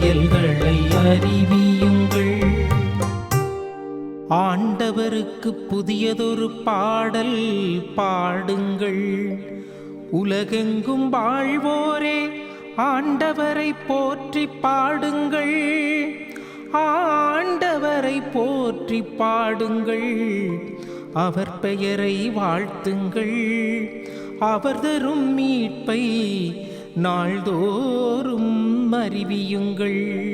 செயல்களை அறிவியுங்கள். ஆண்டவருக்கு புதியதொரு பாடல் பாடுங்கள். உலகெங்கும் வாழ்வோரே ஆண்டவரை போற்றி பாடுங்கள். ஆண்டவரை போற்றி பாடுங்கள். அவர் பெயரை வாழ்த்துங்கள். அவர் தரும் மீட்பை நாள்தோறும் அறிவியுங்கள்.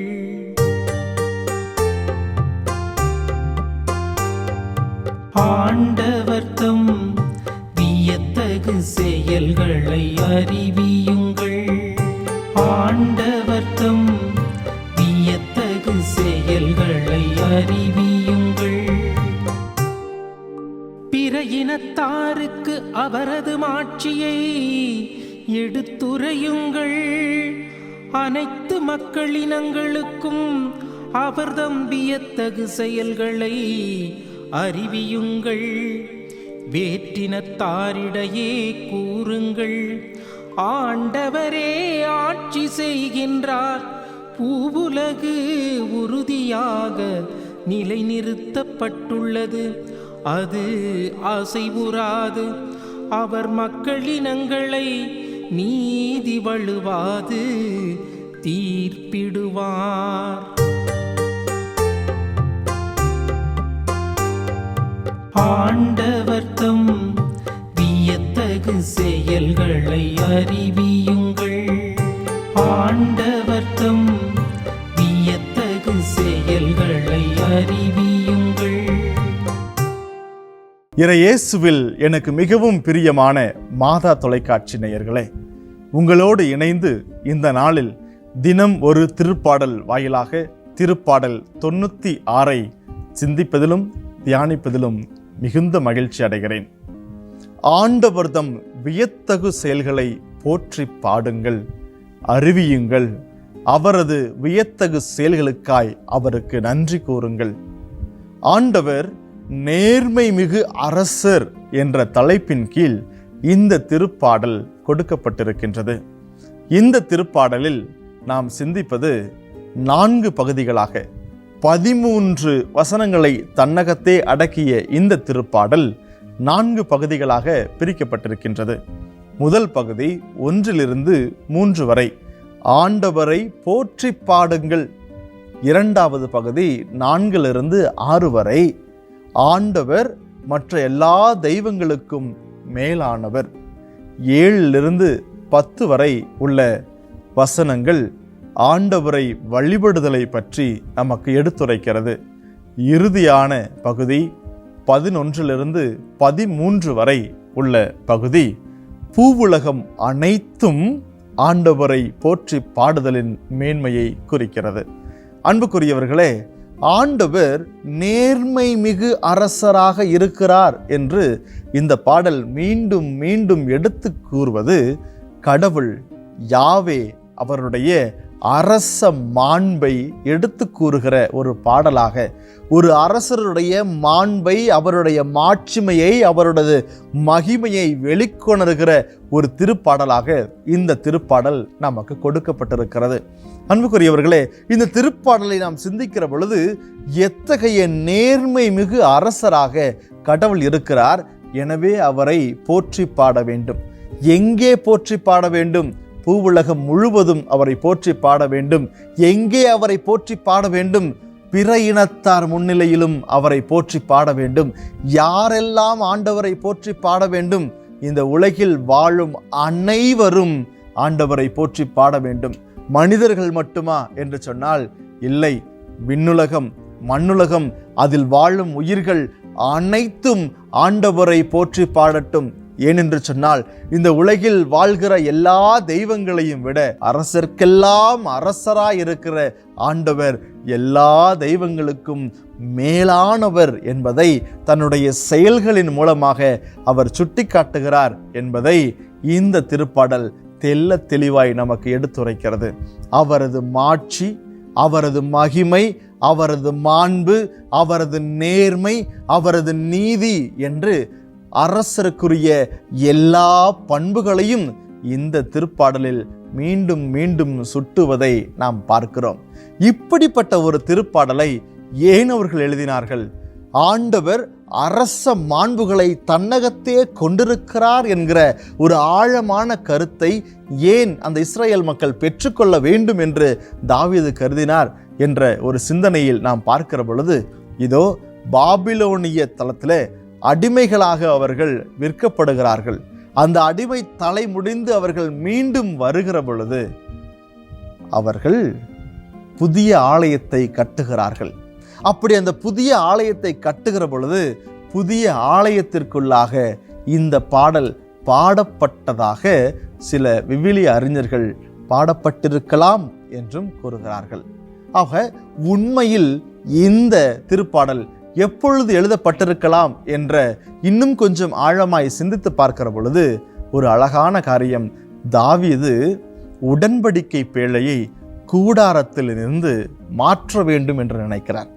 ஆண்டவர்த்தம் வியத்தகு செயல்களை அறிவியுங்கள். ஆண்டவர்த்தம் வியத்தகு செயல்களை அறிவியுங்கள். பிற இனத்தாருக்கு அவரது மாட்சியை எடுத்துரையுங்கள். அனைத்து மக்களினங்களுக்கும் அவர் தம்பியத்தகு செயல்களை அறிவியுங்கள். வேற்றினத்தாரிடையே கூறுங்கள். ஆண்டவரே ஆட்சி செய்கின்றார். பூவுலகு உறுதியாக நிலைநிறுத்தப்பட்டுள்ளது. அது அசைவுறாது. அவர் மக்களினங்களை நீதி வழுவாது தீர்ப்பிடுவார். ஆண்டவர்த்தம் வியத்தகு செயல்களை அறிவியுங்கள். ஆண்டவர்த்தம் வியத்தகு செயல்களை அறிவியுங்கள். இறையேசுவில் எனக்கு மிகவும் பிரியமான மாதா தொலைக்காட்சி நேயர்களே உங்களோடு இணைந்து இந்த நாளில் தினம் ஒரு திருப்பாடல் வாயிலாக திருப்பாடல் தொண்ணூற்றி ஆறை சிந்திப்பதிலும் தியானிப்பதிலும் மிகுந்த மகிழ்ச்சி அடைகிறேன். ஆண்டவர்தம் வியத்தகு செயல்களை போற்றி பாடுங்கள் அறிவியுங்கள் அவரது வியத்தகு செயல்களுக்காய் அவருக்கு நன்றி கூறுங்கள். ஆண்டவர் நேர்மை மிகு அரசர் என்ற தலைப்பின் கீழ் இந்த திருப்பாடல் கொடுக்கப்பட்டிருக்கின்றது. இந்த திருப்பாடலில் நாம் சிந்திப்பது நான்கு பகுதிகளாக பதிமூன்று வசனங்களை தன்னகத்தே அடக்கிய இந்த திருப்பாடல் நான்கு பகுதிகளாக பிரிக்கப்பட்டிருக்கின்றது. முதல் பகுதி ஒன்றிலிருந்து மூன்று வரை ஆண்டவரை போற்றி பாடுங்கள். இரண்டாவது பகுதி நான்கிலிருந்து ஆறு வரை ஆண்டவர் மற்ற எல்லா தெய்வங்களுக்கும் மேலானவர். ஏழிலிருந்து பத்து வரை உள்ள வசனங்கள் ஆண்டவரை வழிபடுதலை பற்றி நமக்கு எடுத்துரைக்கிறது. இறுதியான பகுதி பதினொன்றிலிருந்து பதிமூன்று வரை உள்ள பகுதி பூவுலகம் அனைத்தும் ஆண்டவரை போற்றி பாடுதலின் மேன்மையை குறிக்கிறது. அன்புக்குரியவர்களே ஆண்டவர் நேர்மை மிகு அரசராக இருக்கிறார் என்று இந்த பாடல் மீண்டும் மீண்டும் எடுத்து கூறுவது கடவுள் யாவே அவருடைய அரச மாண்பை எடுத்து கூறுகிற ஒரு பாடலாக. ஒரு அரசருடைய மாண்பை அவருடைய மாட்சிமையை அவருடைய மகிமையை வெளிக்கொணர்கிற ஒரு திருப்பாடலாக இந்த திருப்பாடல் நமக்கு கொடுக்கப்பட்டிருக்கிறது. அன்புக்குரியவர்களே இந்த திருப்பாடலை நாம் சிந்திக்கிற பொழுது எத்தகைய நேர்மை மிகு அரசராக கடவுள் இருக்கிறார்? எனவே அவரை போற்றி பாட வேண்டும். எங்கே போற்றி பாட வேண்டும்? பூவுலகம் முழுவதும் அவரை போற்றி பாட வேண்டும். எங்கே அவரை போற்றி பாட வேண்டும்? பிற இனத்தார் முன்னிலையிலும் அவரை போற்றி பாட வேண்டும். யாரெல்லாம் ஆண்டவரை போற்றி பாட வேண்டும்? இந்த உலகில் வாழும் அனைவரும் ஆண்டவரை போற்றி பாட வேண்டும். மனிதர்கள் மட்டுமா என்று சொன்னால் இல்லை. விண்ணுலகம் மண்ணுலகம் அதில் வாழும் உயிர்கள் அனைத்தும் ஆண்டவரை போற்றி பாடட்டும். ஏனென்று சொன்னால் இந்த உலகில் வாழ்கிற எல்லா தெய்வங்களையும் விட அரசர்க்கெல்லாம் அரசராய் இருக்கிற ஆண்டவர் எல்லா தெய்வங்களுக்கும் மேலானவர் என்பதை தன்னுடைய செயல்களின் மூலமாக அவர் சுட்டிக்காட்டுகிறார் என்பதை இந்த திருப்பாடல் தெல்ல தெளிவாய் நமக்கு எடுத்துரைக்கிறது. அவரது மாட்சி அவரது மகிமை அவரது மாண்பு அவரது நேர்மை அவரது நீதி என்று அரசருக்குரிய எல்லா பண்புகளையும் இந்த திருப்பாடலில் மீண்டும் மீண்டும் சுட்டுவதை நாம் பார்க்கிறோம். இப்படிப்பட்ட ஒரு திருப்பாடலை ஏன் அவர்கள் எழுதினார்கள்? ஆண்டவர் அரச மாண்புகளை தன்னகத்தே கொண்டிருக்கிறார் என்கிற ஒரு ஆழமான கருத்தை ஏன் அந்த இஸ்ரேல் மக்கள் பெற்றுக்கொள்ள வேண்டும் என்று தாவீது கருதினார் என்ற ஒரு சிந்தனையில் நாம் பார்க்கிற பொழுது இதோ பாபிலோனிய தளத்தில் அடிமைகளாக அவர்கள் விற்கப்படுகிறார்கள். அந்த அடிமை தலை முடிந்து அவர்கள் மீண்டும் வருகிற பொழுது அவர்கள் புதிய ஆலயத்தை கட்டுகிறார்கள். அப்படி அந்த புதிய ஆலயத்தை கட்டுகிற பொழுது புதிய ஆலயத்திற்குள்ளாக இந்த பாடல் பாடப்பட்டதாக சில விவிலிய அறிஞர்கள் பாடப்பட்டிருக்கலாம் என்றும் கூறுகிறார்கள். ஆக உண்மையில் இந்த திருப்பாடல் எப்பொழுது எழுதப்பட்டிருக்கலாம் என்ற இன்னும் கொஞ்சம் ஆழமாய் சிந்தித்து பார்க்கிற பொழுது ஒரு அழகான காரியம். தாவீது உடன்படிக்கை பேழையை கூடாரத்திலிருந்து மாற்ற வேண்டும் என்று நினைக்கிறார்.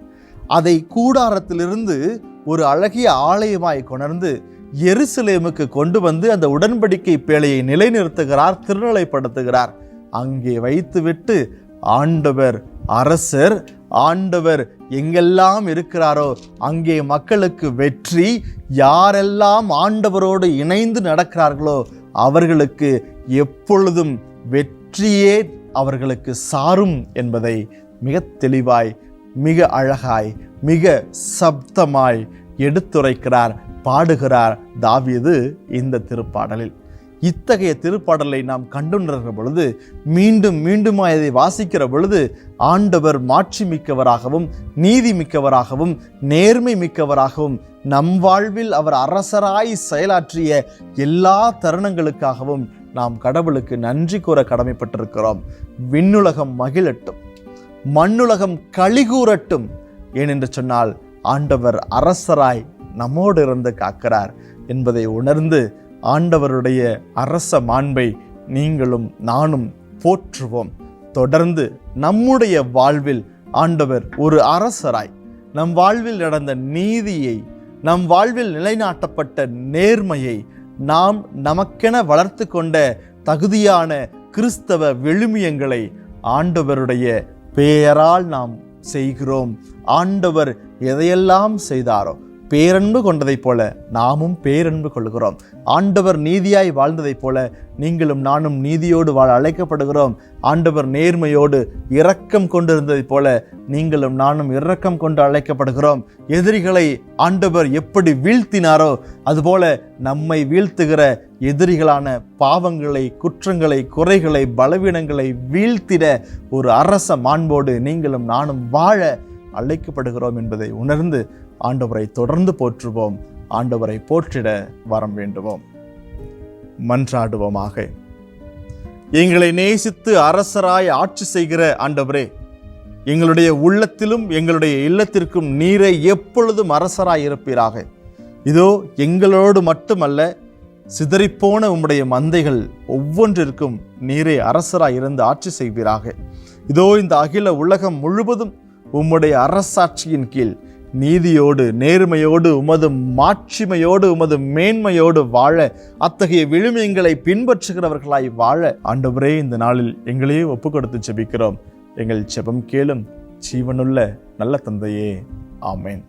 அதை கூடாரத்திலிருந்து ஒரு அழகிய ஆலயமாய் கொணர்ந்து எருசலேமுக்கு கொண்டு வந்து அந்த உடன்படிக்கை பேழையை நிலைநிறுத்துகிறார் திருநிலைப்படுத்துகிறார். அங்கே வைத்துவிட்டு ஆண்டவர் அரசர் ஆண்டவர் எங்கெல்லாம் இருக்கிறாரோ அங்கே மக்களுக்கு வெற்றி யாரெல்லாம் ஆண்டவரோடு இணைந்து நடக்கிறார்களோ அவர்களுக்கு எப்பொழுதும் வெற்றியே அவர்களுக்கு சாரும் என்பதை மிக தெளிவாய் மிக அழகாய் மிக சப்தமாய் எடுத்துரைக்கிறார் பாடுகிறார் தாவியது இந்த திருப்பாடலில். இத்தகைய திருப்பாடலை நாம் கண்டுணர்கிற பொழுது மீண்டும் மீண்டுமாய் இதை வாசிக்கிற பொழுது ஆண்டவர் மாட்சி மிக்கவராகவும் நீதி மிக்கவராகவும் நேர்மை மிக்கவராகவும் நம் வாழ்வில் அவர் அரசராய் செயலாற்றிய எல்லா தருணங்களுக்காகவும் நாம் கடவுளுக்கு நன்றி கூற கடமைப்பட்டிருக்கிறோம். விண்ணுலகம் மகிழட்டும். மண்ணுலகம் கழிகூறட்டும் ஏனென்று சொன்னால் ஆண்டவர் அரசராய் நம்மோடு இருந்து காக்கிறார் என்பதை உணர்ந்து ஆண்டவருடைய அரச மாண்பை நீங்களும் நானும் போற்றுவோம். தொடர்ந்து நம்முடைய வாழ்வில் ஆண்டவர் ஒரு அரசராய் நம் வாழ்வில் நடந்த நீதியை நம் வாழ்வில் நிலைநாட்டப்பட்ட நேர்மையை நாம் நமக்கென வளர்த்து கொண்ட தகுதியான கிறிஸ்தவ விழுமியங்களை ஆண்டவருடைய பெயரால் நாம் செய்கிறோம். ஆண்டவர் எதையெல்லாம் செய்தாரோ பேரன்பு கொண்டதைப் போல நாமும் பேரன்பு கொள்கிறோம் ஆண்டவர் நீதியாய் வாழ்ந்ததைப் போல நீங்களும் நானும் நீதியோடு வாழ அழைக்கப்படுகிறோம். ஆண்டவர் நேர்மையோடு இரக்கம் கொண்டிருந்ததைப் போல நீங்களும் நானும் இரக்கம் கொண்டு அழைக்கப்படுகிறோம். எதிரிகளை ஆண்டவர் எப்படி வீழ்த்தினாரோ அதுபோல நம்மை வீழ்த்துகிற எதிரிகளான பாவங்களை குற்றங்களை குறைகளை பலவீனங்களை வீழ்த்திட ஒரு அரச மாண்போடு நீங்களும் நானும் வாழ அழைக்கப்படுகிறோம் என்பதை உணர்ந்து ஆண்டவரை தொடர்ந்து போற்றுவோம் ஆண்டவரை போற்றிட வரம் வேண்டுவோம். மன்றாடுவோமாக. எங்களை நேசித்து அரசராய் ஆட்சி செய்கிற ஆண்டவரே எங்களுடைய உள்ளத்திலும் எங்களுடைய இல்லத்திற்கும் நீரை எப்பொழுதும் அரசராய் இருப்பீராக. இதோ எங்களோடு மட்டுமல்ல சிதறிப்போன உம்முடைய மந்தைகள் ஒவ்வொன்றிற்கும் நீரே அரசராய் இருந்து ஆட்சி செய்வீராக. இதோ இந்த அகில உலகம் முழுவதும் உம்முடைய அரசாட்சியின் கீழ் நீதியோடு நேர்மையோடு உமது மாட்சிமையோடு உமது மேன்மையோடு வாழ அத்தகைய விழுமியங்களை பின்பற்றுகிறவர்களாய் வாழ ஆண்டவரே இந்த நாளில் எங்களையே ஒப்பு கொடுத்து செபிக்கிறோம் எங்கள் செபம் கேளும் ஜீவனுள்ள நல்ல தந்தையே. ஆமேன்.